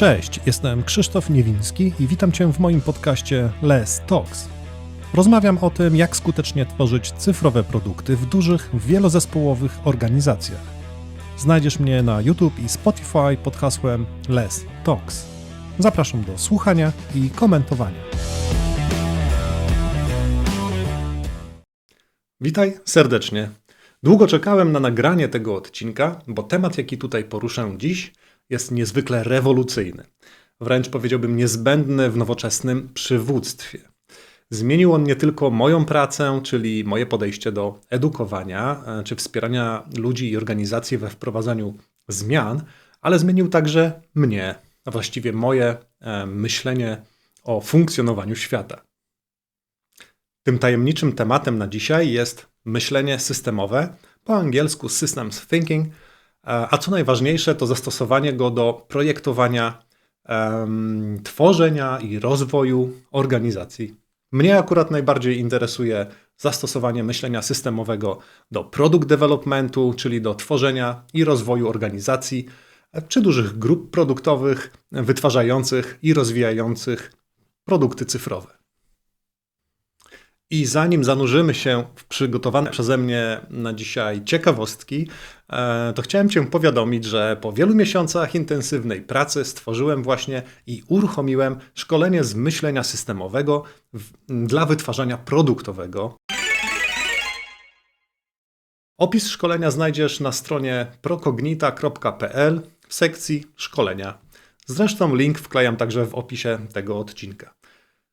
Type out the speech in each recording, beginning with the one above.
Cześć, jestem Krzysztof Niewiński i witam Cię w moim podcaście Les Talks. Rozmawiam o tym, jak skutecznie tworzyć cyfrowe produkty w dużych, wielozespołowych organizacjach. Znajdziesz mnie na YouTube i Spotify pod hasłem Les Talks. Zapraszam do słuchania i komentowania. Witaj serdecznie. Długo czekałem na nagranie tego odcinka, bo temat, jaki tutaj poruszę dziś, jest niezwykle rewolucyjny. Wręcz powiedziałbym niezbędny w nowoczesnym przywództwie. Zmienił on nie tylko moją pracę, czyli moje podejście do edukowania e, czy wspierania ludzi i organizacji we wprowadzaniu zmian, ale zmienił także mnie, a właściwie moje e, myślenie o funkcjonowaniu świata. Tym tajemniczym tematem na dzisiaj jest myślenie systemowe, po angielsku Systems Thinking, a co najważniejsze, to zastosowanie go do projektowania, um, tworzenia i rozwoju organizacji. Mnie akurat najbardziej interesuje zastosowanie myślenia systemowego do product developmentu, czyli do tworzenia i rozwoju organizacji e, czy dużych grup produktowych wytwarzających i rozwijających produkty cyfrowe. I zanim zanurzymy się w przygotowane przeze mnie na dzisiaj ciekawostki, e, to chciałem Cię powiadomić, że po wielu miesiącach intensywnej pracy stworzyłem właśnie i uruchomiłem szkolenie z myślenia systemowego dla wytwarzania produktowego. Opis szkolenia znajdziesz na stronie prokognita.pl w sekcji szkolenia. Zresztą link wklejam także w opisie tego odcinka.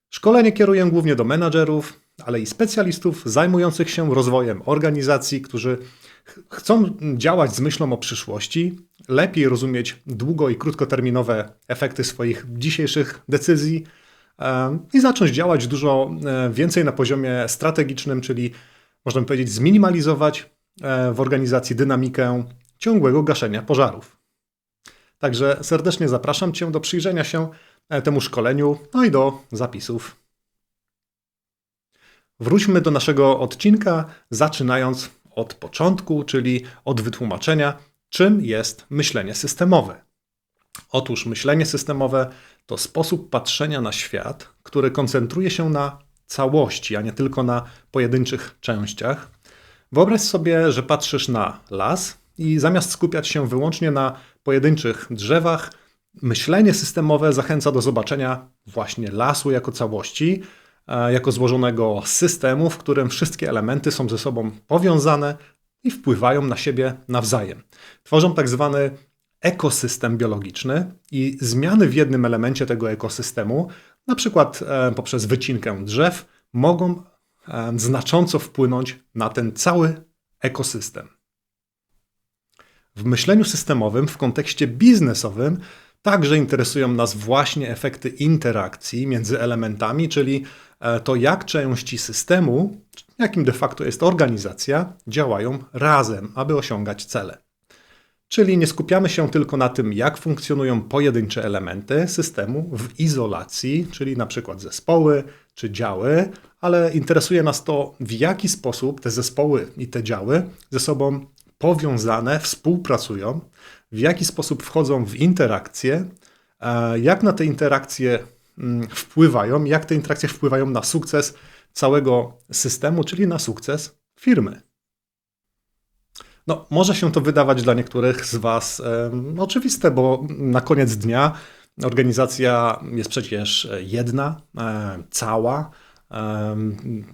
Szkolenie kieruję głównie do menadżerów, ale i specjalistów zajmujących się rozwojem organizacji, którzy chcą działać z myślą o przyszłości, lepiej rozumieć długo i krótkoterminowe efekty swoich dzisiejszych decyzji e, i zacząć działać dużo e, więcej na poziomie strategicznym, czyli można powiedzieć zminimalizować e, w organizacji dynamikę ciągłego gaszenia pożarów. Także serdecznie zapraszam Cię do przyjrzenia się temu szkoleniu, no i do zapisów. Wróćmy do naszego odcinka, zaczynając od początku, czyli od wytłumaczenia, czym jest myślenie systemowe. Otóż myślenie systemowe to sposób patrzenia na świat, który koncentruje się na całości, a nie tylko na pojedynczych częściach. Wyobraź sobie, że patrzysz na las i zamiast skupiać się wyłącznie na pojedynczych drzewach, myślenie systemowe zachęca do zobaczenia właśnie lasu jako całości, jako złożonego systemu, w którym wszystkie elementy są ze sobą powiązane i wpływają na siebie nawzajem. Tworzą tak zwany ekosystem biologiczny i zmiany w jednym elemencie tego ekosystemu, na przykład e, poprzez wycinkę drzew, mogą e, znacząco wpłynąć na ten cały ekosystem. W myśleniu systemowym, w kontekście biznesowym, także interesują nas właśnie efekty interakcji między elementami, czyli E, to jak części systemu, jakim de facto jest organizacja, działają razem, aby osiągać cele. Czyli nie skupiamy się tylko na tym, jak funkcjonują pojedyncze elementy systemu w izolacji, czyli na przykład zespoły czy działy, ale interesuje nas to, w jaki sposób te zespoły i te działy ze sobą powiązane, współpracują, w jaki sposób wchodzą w interakcje, e, jak na te interakcje wpływają, jak te interakcje wpływają na sukces całego systemu, czyli na sukces firmy. No, może się to wydawać dla niektórych z Was oczywiste, bo na koniec dnia organizacja jest przecież jedna, e, cała. E,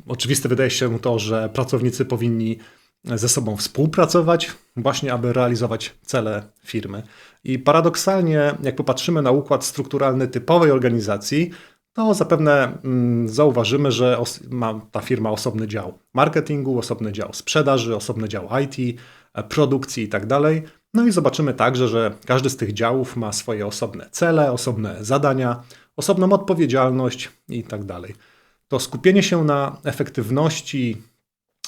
oczywiste wydaje się to, że pracownicy powinni ze sobą współpracować, właśnie aby realizować cele firmy. I paradoksalnie, jak popatrzymy na układ strukturalny typowej organizacji, to zapewne mm, zauważymy, że ma ta firma osobny dział marketingu, osobny dział sprzedaży, osobny dział IT, e, produkcji itd. Tak no i zobaczymy także, że każdy z tych działów ma swoje osobne cele, osobne zadania, osobną odpowiedzialność itd. Tak to skupienie się na efektywności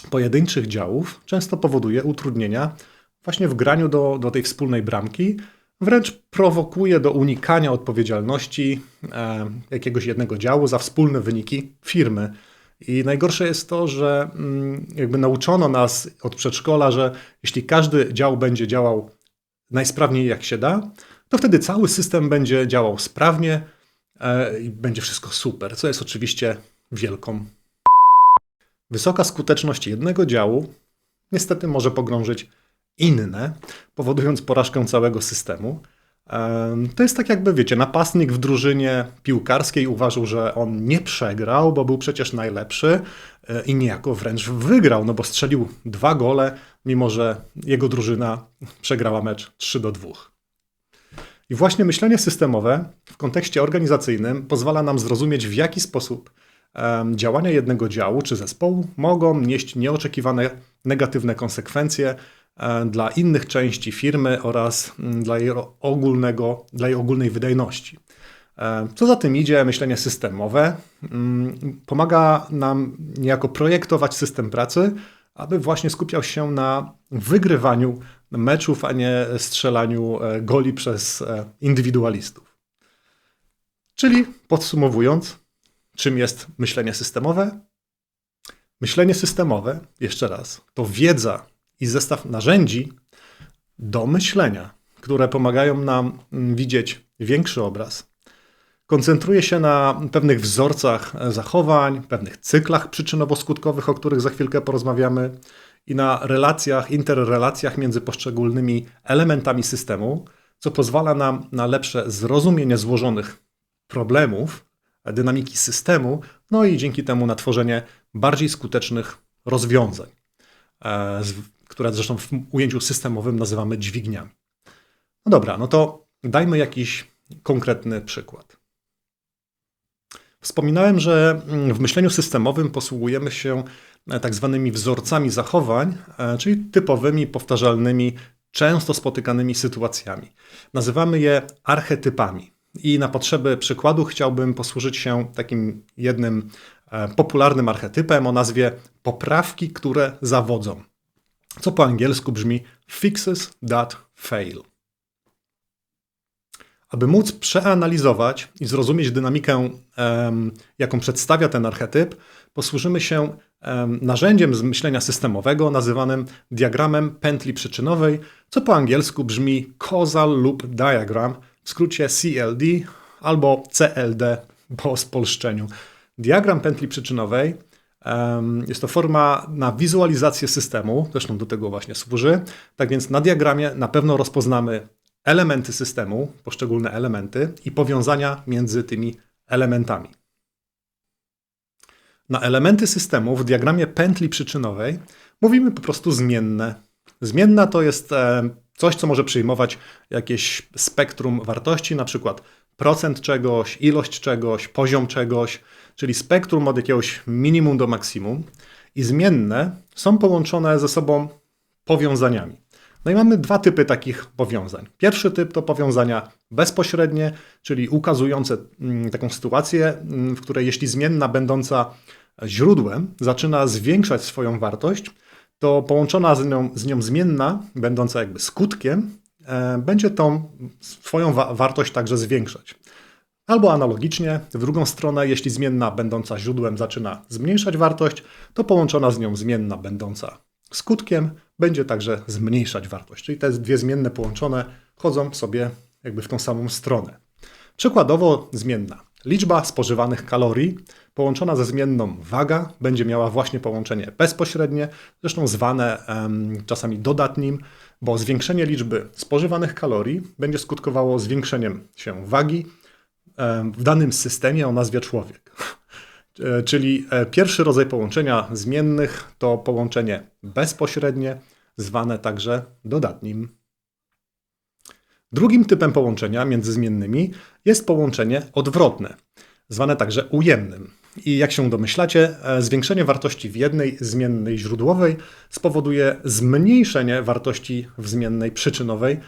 pojedynczych działów często powoduje utrudnienia właśnie w graniu do, do tej wspólnej bramki, wręcz prowokuje do unikania odpowiedzialności e, jakiegoś jednego działu za wspólne wyniki firmy. I najgorsze jest to, że mm, jakby nauczono nas od przedszkola, że jeśli każdy dział będzie działał najsprawniej jak się da, to wtedy cały system będzie działał sprawnie e, i będzie wszystko super, co jest oczywiście wielką. Wysoka skuteczność jednego działu niestety może pogrążyć inne, powodując porażkę całego systemu. To jest tak jakby, wiecie, napastnik w drużynie piłkarskiej uważał, że on nie przegrał, bo był przecież najlepszy e, i niejako wręcz wygrał, no bo strzelił dwa gole, mimo że jego drużyna przegrała mecz 3 do 2. I właśnie myślenie systemowe w kontekście organizacyjnym pozwala nam zrozumieć, w jaki sposób działania jednego działu czy zespołu mogą nieść nieoczekiwane negatywne konsekwencje E, dla innych części firmy oraz mm, dla jej, ogólnego, dla jej ogólnej wydajności. E, co za tym idzie, myślenie systemowe mm, pomaga nam niejako projektować system pracy, aby właśnie skupiał się na wygrywaniu meczów, a nie strzelaniu e, goli przez indywidualistów. Czyli podsumowując, czym jest myślenie systemowe? Myślenie systemowe, jeszcze raz, to wiedza i zestaw narzędzi do myślenia, które pomagają nam mm, widzieć większy obraz. Koncentruje się na pewnych wzorcach zachowań, pewnych cyklach przyczynowo-skutkowych, o których za chwilkę porozmawiamy, i na relacjach, interrelacjach między poszczególnymi elementami systemu, co pozwala nam na lepsze zrozumienie złożonych problemów, dynamiki systemu, no i dzięki temu na tworzenie bardziej skutecznych rozwiązań. E, które zresztą w ujęciu systemowym nazywamy dźwigniami. No dobra, no to dajmy jakiś konkretny przykład. Wspominałem, że w myśleniu systemowym posługujemy się e, tak zwanymi wzorcami zachowań, e, czyli typowymi, powtarzalnymi, często spotykanymi sytuacjami. Nazywamy je archetypami. I na potrzeby przykładu chciałbym posłużyć się takim jednym e, popularnym archetypem o nazwie poprawki, które zawodzą co po angielsku brzmi fixes that fail. Aby móc przeanalizować i zrozumieć dynamikę, jaką przedstawia ten archetyp, posłużymy się narzędziem z myślenia systemowego nazywanym diagramem pętli przyczynowej, co po angielsku brzmi Causal Loop Diagram, w skrócie CLD albo CLD po spolszczeniu. Diagram pętli przyczynowej jest to forma na wizualizację systemu, zresztą do tego właśnie służy. Tak więc na diagramie na pewno rozpoznamy elementy systemu, poszczególne elementy i powiązania między tymi elementami. Na elementy systemu w diagramie pętli przyczynowej mówimy po prostu zmienne. Zmienna to jest coś, co może przyjmować jakieś spektrum wartości, na przykład procent czegoś, ilość czegoś, poziom czegoś, czyli spektrum od jakiegoś minimum do maksimum i zmienne są połączone ze sobą powiązaniami. No i mamy dwa typy takich powiązań. Pierwszy typ to powiązania bezpośrednie, czyli ukazujące mm, taką sytuację, mm, w której jeśli zmienna będąca źródłem zaczyna zwiększać swoją wartość, to połączona z nią, z nią zmienna, będąca jakby skutkiem, e, będzie tą swoją wa wartość także zwiększać. Albo analogicznie, w drugą stronę, jeśli zmienna będąca źródłem zaczyna zmniejszać wartość, to połączona z nią zmienna będąca skutkiem będzie także zmniejszać wartość. Czyli te dwie zmienne połączone chodzą sobie jakby w tą samą stronę. Przykładowo zmienna. Liczba spożywanych kalorii połączona ze zmienną waga będzie miała właśnie połączenie bezpośrednie, zresztą zwane czasami dodatnim, bo zwiększenie liczby spożywanych kalorii będzie skutkowało zwiększeniem się wagi, w danym systemie o nazwie człowiek. E, czyli e, pierwszy rodzaj połączenia zmiennych to połączenie bezpośrednie, zwane także dodatnim. Drugim typem połączenia między zmiennymi jest połączenie odwrotne, zwane także ujemnym. I jak się domyślacie, e, zwiększenie wartości w jednej zmiennej źródłowej spowoduje zmniejszenie wartości w zmiennej przyczynowej,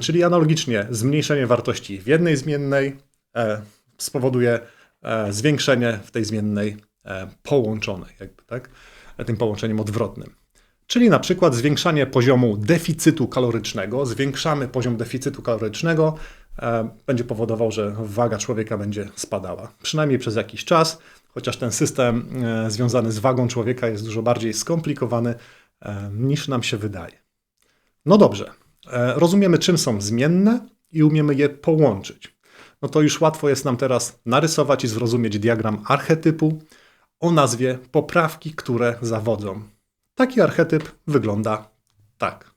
Czyli analogicznie zmniejszenie wartości w jednej zmiennej e, spowoduje e, zwiększenie w tej zmiennej połączonej, jakby, tak? tym połączeniem odwrotnym. Czyli na przykład zwiększanie poziomu deficytu kalorycznego, zwiększamy poziom deficytu kalorycznego, będzie powodował, że waga człowieka będzie spadała. Przynajmniej przez jakiś czas, chociaż ten system związany z wagą człowieka jest dużo bardziej skomplikowany niż nam się wydaje. No dobrze, E, rozumiemy, czym są zmienne i umiemy je połączyć, no to już łatwo jest nam teraz narysować i zrozumieć diagram archetypu o nazwie poprawki, które zawodzą. Taki archetyp wygląda tak.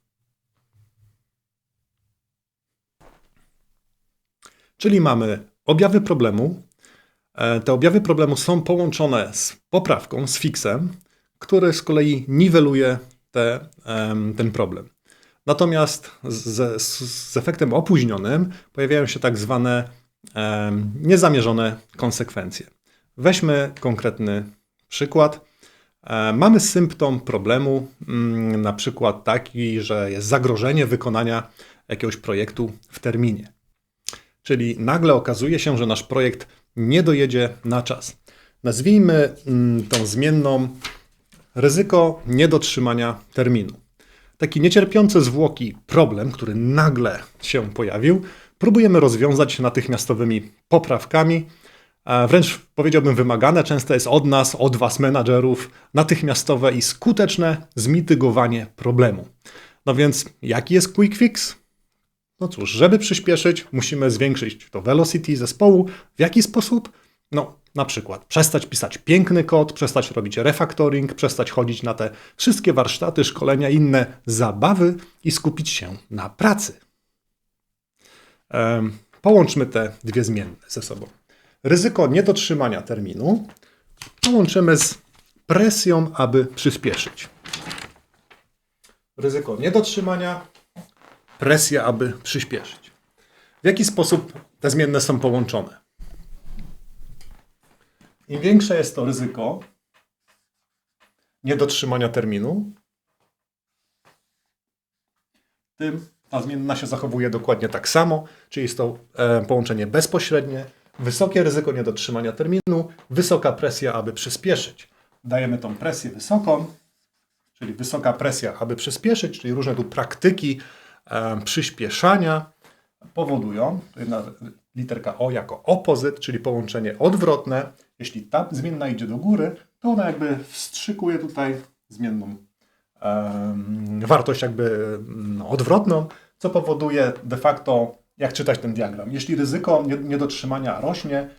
Czyli mamy objawy problemu. E, te objawy problemu są połączone z poprawką, z fiksem, który z kolei niweluje te, ten problem. Natomiast z, z, efektem opóźnionym pojawiają się tak zwane niezamierzone konsekwencje. Weźmy konkretny przykład. E, mamy symptom problemu, mm, na przykład taki, że jest zagrożenie wykonania jakiegoś projektu w terminie. Czyli nagle okazuje się, że nasz projekt nie dojedzie na czas. Nazwijmy mm, tą zmienną ryzyko niedotrzymania terminu. Taki niecierpiący zwłoki problem, który nagle się pojawił, próbujemy rozwiązać natychmiastowymi poprawkami, wręcz powiedziałbym wymagane często jest od nas, od Was, menadżerów, natychmiastowe i skuteczne zmitygowanie problemu. No więc jaki jest quick fix? No cóż, żeby przyspieszyć, musimy zwiększyć to velocity zespołu. W jaki sposób? No, na przykład przestać pisać piękny kod, przestać robić refactoring, przestać chodzić na te wszystkie warsztaty, szkolenia, inne zabawy i skupić się na pracy. Połączmy te dwie zmienne ze sobą. Ryzyko niedotrzymania terminu połączymy z presją, aby przyspieszyć. Ryzyko niedotrzymania, presja, aby przyspieszyć. W jaki sposób te zmienne są połączone? Im większe jest to ryzyko niedotrzymania terminu, tym ta zmienna się zachowuje dokładnie tak samo, czyli jest to e, połączenie bezpośrednie, wysokie ryzyko niedotrzymania terminu, wysoka presja, aby przyspieszyć. Dajemy tą presję wysoką, czyli wysoka presja, aby przyspieszyć, czyli różne tu praktyki przyspieszania powodują, to jedna literka O jako opozyt, czyli połączenie odwrotne. Jeśli ta zmienna idzie do góry, to ona jakby wstrzykuje tutaj zmienną wartość jakby no, odwrotną, co powoduje de facto, jak czytać ten diagram. Jeśli ryzyko niedotrzymania rośnie,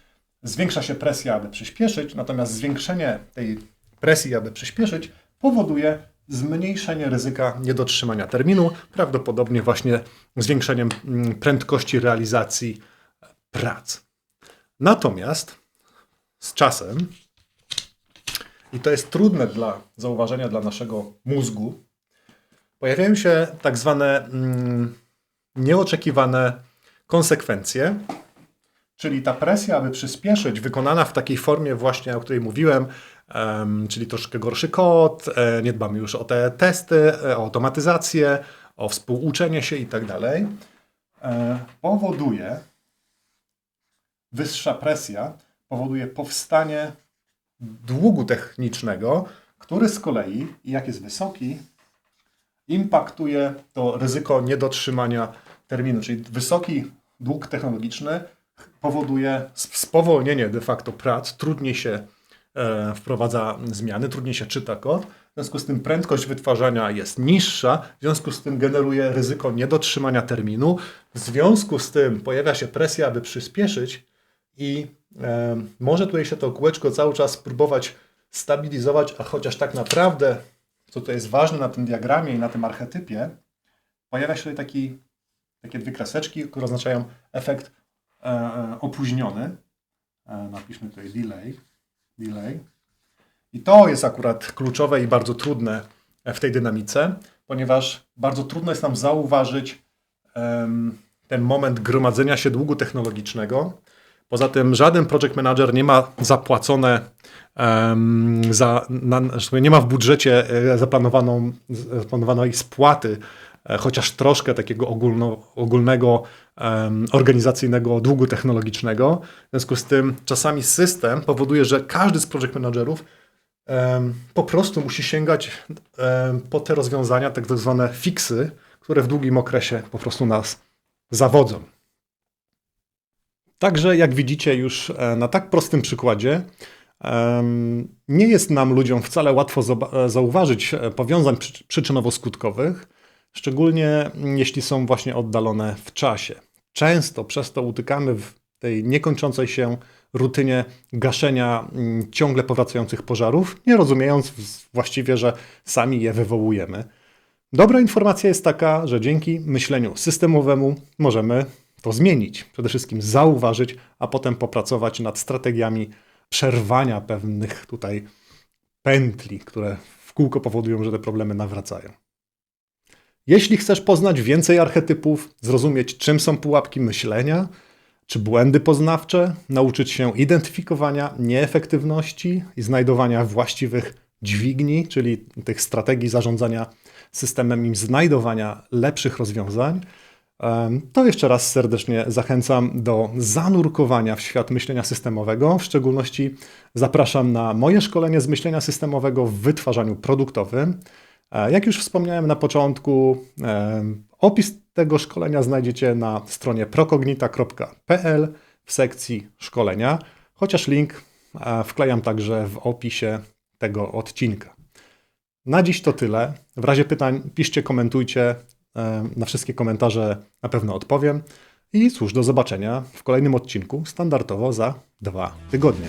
zwiększa się presja, aby przyspieszyć, natomiast zwiększenie tej presji, aby przyspieszyć, powoduje zmniejszenie ryzyka niedotrzymania terminu, prawdopodobnie właśnie zwiększeniem mm, prędkości realizacji prac. Natomiast z czasem i to jest trudne dla zauważenia dla naszego mózgu, pojawiają się tak zwane mm, nieoczekiwane konsekwencje, czyli ta presja, aby przyspieszyć, wykonana w takiej formie właśnie, o której mówiłem, czyli troszkę gorszy kod, e, nie dbamy już o te testy, e, o automatyzację, o współuczenie się i tak dalej, e, powoduje, wyższa presja powoduje powstanie długu technicznego, który z kolei, jak jest wysoki, impaktuje to ryzyko niedotrzymania terminu, czyli wysoki dług technologiczny powoduje spowolnienie de facto prac, trudniej się wprowadza zmiany, trudniej się czyta kod. W związku z tym prędkość wytwarzania jest niższa, w związku z tym generuje ryzyko niedotrzymania terminu, w związku z tym pojawia się presja, aby przyspieszyć i może tutaj się to kółeczko cały czas próbować stabilizować, a chociaż tak naprawdę, co to jest ważne na tym diagramie i na tym archetypie, pojawia się tutaj taki, takie dwie kreseczki, które oznaczają efekt e, e, opóźniony. E, napiszmy tutaj delay. Delay. I to jest akurat kluczowe i bardzo trudne w tej dynamice, ponieważ bardzo trudno jest nam zauważyć ten moment gromadzenia się długu technologicznego, Poza tym żaden project manager nie ma zapłacone um, za, na, nie ma w budżecie e, zaplanowaną, zaplanowanej spłaty e, chociaż troszkę takiego ogólno, ogólnego um, organizacyjnego długu technologicznego. W związku z tym czasami system powoduje, że każdy z project managerów um, po prostu musi sięgać po te rozwiązania, tak zwane fixy, które w długim okresie po prostu nas zawodzą. Także, jak widzicie już e, na tak prostym przykładzie, nie jest nam ludziom wcale łatwo e, zauważyć e, powiązań przyczynowo-skutkowych, szczególnie jeśli są właśnie oddalone w czasie. często przez to utykamy w tej niekończącej się rutynie gaszenia mm, ciągle powracających pożarów, nie rozumiejąc właściwie, że sami je wywołujemy. Dobra informacja jest taka, że dzięki myśleniu systemowemu możemy to zmienić. Przede wszystkim zauważyć, a potem popracować nad strategiami przerwania pewnych tutaj pętli, które w kółko powodują, że te problemy nawracają. Jeśli chcesz poznać więcej archetypów, zrozumieć czym są pułapki myślenia, czy błędy poznawcze, nauczyć się identyfikowania nieefektywności i znajdowania właściwych dźwigni, czyli tych strategii zarządzania systemem i znajdowania lepszych rozwiązań, to jeszcze raz serdecznie zachęcam do zanurkowania w świat myślenia systemowego. W szczególności zapraszam na moje szkolenie z myślenia systemowego w wytwarzaniu produktowym. E, Jak już wspomniałem na początku, em, opis tego szkolenia znajdziecie na stronie prokognita.pl w sekcji szkolenia, chociaż link e, wklejam także w opisie tego odcinka. Na dziś to tyle. W razie pytań piszcie, komentujcie. E, Na wszystkie komentarze na pewno odpowiem. I cóż, do zobaczenia w kolejnym odcinku, standardowo za dwa tygodnie.